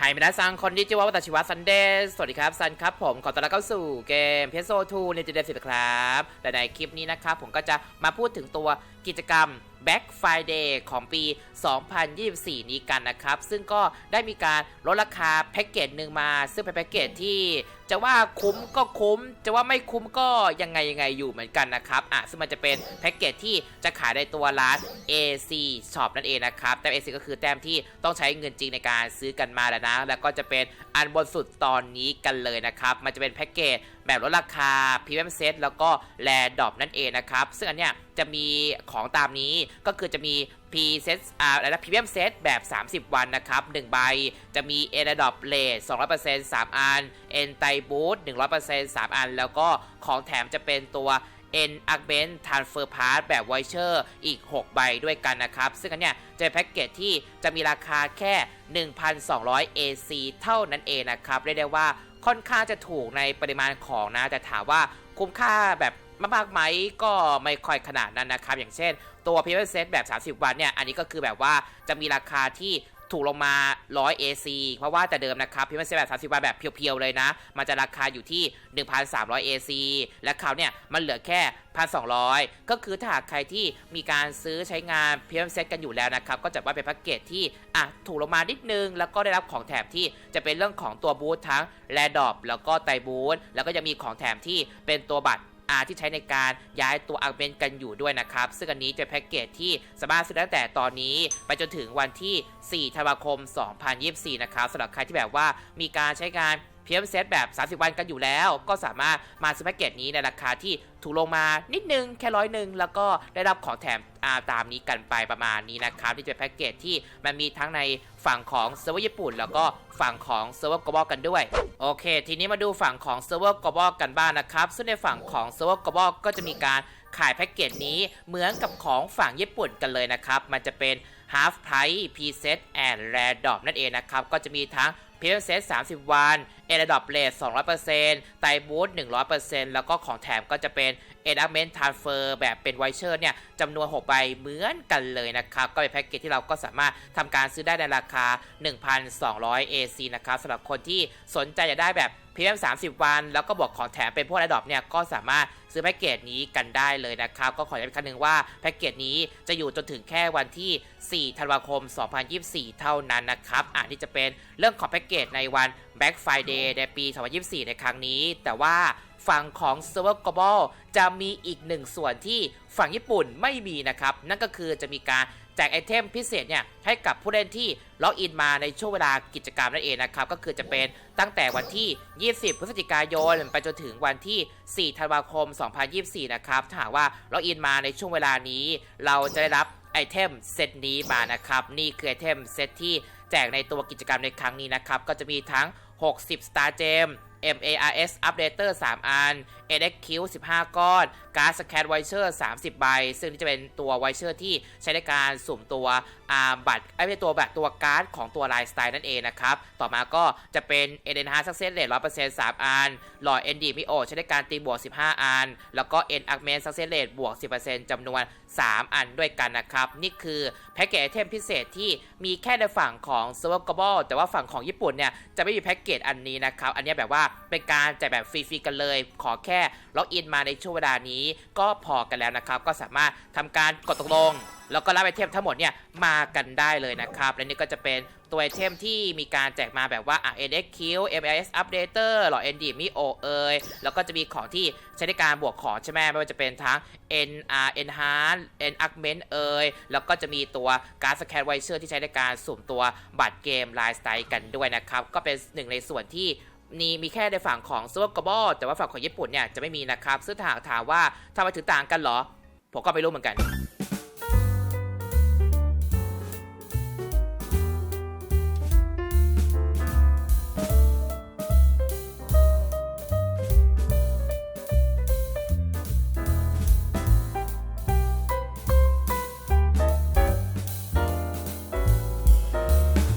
ไฮมินาซังคนที่จิวาวัตชิวะซันเดย์สวัสดีครับ ซันครับผม ขอต้อนรับเข้าสู่เกมเพโซ2ในจีเดสิครับและในคลิปนี้นะครับ ผมก็จะมาพูดถึงตัวกิจกรรม Black Friday ของปี 2024 นี้กันนะครับ ซึ่งก็ได้มีการลดราคาแพ็กเกจหนึ่งมา ซึ่งเป็นแพ็กเกจที่จะว่าคุ้มก็คุ้ม จะว่าไม่คุ้มก็ยังไงยังไงอยู่เหมือนกันนะครับอะซึ่งมันจะเป็นแพ็กเกจที่จะขายในตัวร้าน AC Shop นั่นเองนะครับ แต้ม AC ก็คือแต้มที่ต้องใช้เงินจริงในการซื้อกันมาแล้วนะ แล้วก็จะเป็นอันบนสุดตอนนี้กันเลยนะครับ มันจะเป็นแพ็กเกจแบบลดราคาพรีเมียมเซตแล้วก็แลดอปนั่นเองนะครับ ซึ่งอันเนี้ย จะมีของตามนี้ก็คือจะมีพรีเซตอ่าอะไรนะพรีเมียมเซตแบบ 30 วันนะครับ 1 ใบจะมีเอ d ดอปเลท200% 3 อันเอ็นไตบูท100% 3 อัน แล้วก็ของแถมจะเป็นตัวเอ็นอักเบนทานเฟอร์พาร์แบบไวเชอร์อีก 6 ใบด้วยกันนะครับ ซึ่งอันเนี้ยจะเป็นแพ็กเกจที่จะมีราคาแค่ 1,200 AC เท่านั้นเองนะครับ เรียกได้ว่าค่อนข้างจะถูกในปริมาณของนะ แต่ถามว่าคุ้มค่าแบบ มากๆไหมก็ไม่ค่อยขนาดนั้นนะครับ อย่างเช่น ตัว p ี m เซตแบบ 30 วันเนี่ย อันนี้ก็คือแบบว่าจะมีราคาที่ถูกลงมา 100 AC เพราะว่าแต่เดิมนะครับ p ี m เซตแบบ30วันแบบเพียวๆ เลยนะ มันจะราคาอยู่ที่ 1,300 AC และคราวเนี่ย มันเหลือแค่ 1,200 ก็คือถ้าหากใครที่มีการซื้อใช้งาน p ี m เซตกันอยู่แล้วนะครับ ก็จะว่าเป็นแพ็กเกจที่อะถูกลงมานิดนึง แล้วก็ได้รับของแถมที่จะเป็นเรื่องของตัวบูธทั้งแลดอปแล้วก็ไตบูธแล้วก็จะมีของแถมที่เป็นตัวบัตร อาที่ใช้ในการย้ายตัวอักเบนกันอยู่ด้วยนะครับ ซึ่งอันนี้จะแพ็กเกจที่สามารถซื้อตั้งแต่ตอนนี้ ไปจนถึงวันที่ 4 ธันวาคม 2024 นะครับสำหรับใครที่แบบว่ามีการใช้งาน พียมเซตแบบ 30 วันกันอยู่แล้ว ก็สามารถมาซื้อแพ็กเกจนี้ในราคาที่ถูกลงมานิดนึงแค่ร้อยหนึ่งแล้วก็ได้รับของแถมาตามนี้กันไปประมาณนี้นะครับที่จะเป็นแพ็กเกจที่มันมีทั้งในฝั่งของเซิร์ฟเวอร์ญี่ปุ่น แล้วก็ฝั่งของเซิร์ฟเวอร์ global กันด้วย โอเค ทีนี้มาดูฝั่งของเซิร์ฟเวอร์ global กันบ้างนะครับ ซึ่งในฝั่งของเซิร์ฟเวอร์ global ก็จะมีการขายแพ็กเกจนี้เหมือนกับของฝั่งญี่ปุ่นกันเลยนะครับมันจะเป็น half price preset and rare drop นั่นเองนะครับก็จะมีทั้ง p ี m เซต30 วันเอ d ดอปเลท200%ไตบูท100%แล้วก็ของแถมก็จะเป็นเอ d ด m เมนท r นเฟอร์แบบเป็นไวเชอร์เนี่ยจำนวน 6 ใบเหมือนกันเลยนะครับ ก็เป็นแพ็กเกจที่เราก็สามารถทำการซื้อได้ในราคา 1,200 AC นะครับสำหรับคนที่สนใจจะได้แบบพรีเมียม30 วัน แล้วก็บวกของแถมเป็นพวกระดอปเนี่ยก็สามารถ ซื้อแพ็กเกจนี้กันได้เลยนะครับ ก็ขอย้ำอีกครั้งหนึ่งว่าแพ็กเกจนี้จะอยู่จนถึงแค่วันที่ 4 ธันวาคม 2024 เท่านั้นนะครับอะนี่จะเป็นเรื่องของแพ็กเกจในวัน Black Friday ในปี 2024 ในครั้งนี้ แต่ว่าฝั่งของ Server Global จะมีอีกหนึ่งส่วนที่ฝั่งญี่ปุ่นไม่มีนะครับ นั่นก็คือจะมีการ แจกไอเทมพิเศษเนี่ยให้กับผู้เล่นที่ล็อกอินมาในช่วงเวลากิจกรรมนั่นเองนะครับ ก็คือจะเป็นตั้งแต่วันที่ 20 พฤศจิกายน ไปจนถึงวันที่ 4 ธันวาคม 2024 นะครับ ถ้าหากว่าล็อกอินมาในช่วงเวลานี้ เราจะได้รับไอเทมเซตนี้มานะครับ นี่คือไอเทมเซตที่แจกในตัวกิจกรรมในครั้งนี้นะครับ ก็จะมีทั้ง 60 Star Gem MARS Updater 3 อัน NXQ 15 ก้อน การ์ดสแกนไวเชอร์30 ใบ ซึ่งนี่จะเป็นตัวไวเชอร์ที่ใช้ในการสุ่มตัวอาบัตรไม่ใช่ตัวบัตรตัวการ์ดของตัวไลน์สไตล์นั่นเองนะครับ ต่อมาก็จะเป็น e d e n h a r Success Rate 100% 3 อัน หลอด ND มิโอใช้ในการตีบวก 15 อัน แล้วก็ N Augment Success Rate บวก 10%จำนวน 3 อันด้วยกันนะครับ นี่คือแพ็กเกจเทมพิเศษที่มีแค่ในฝั่งของ Server Global แต่ว่าฝั่งของญี่ปุ่นเนี่ยจะไม่มีแพ็กเกจอันนี้นะครับ อันนี้แบบว่าเป็นการแจกแบบฟรี ๆ กันเลย ขอแค่ล็อกอินมาในช่วงเวลานี้ก็พอกันแล้วนะครับ ก็สามารถทำการกดตกลง แล้วก็รับไอเทมทั้งหมดเนี่ยมากันได้เลยนะครับ และนี่ก็จะเป็นตัวไอเทมที่มีการแจกมาแบบว่าอะ NXQ MIS Updater หลอ ND มิโอเอยแล้วก็จะมีของที่ใช้ในการบวกของใช่ไหมไม่ว่าจะเป็นทั้ง NR Enhance N Augment เอยแล้วก็จะมีตัวการสแกนไวเชอร์ที่ใช้ในการสุ่มตัวบัตรเกมไลฟ์สไตล์กันด้วยนะครับ ก็เป็นหนึ่งในส่วนที่ นี่มีแค่ในฝั่งของซูเปอร์กบอแต่ว่าฝั่งของญี่ปุ่นเนี่ยจะไม่มีนะครับ ซึ่งถามถามว่าทำไมถึงต่างกันเหรอ ผมก็ไม่รู้เหมือนกัน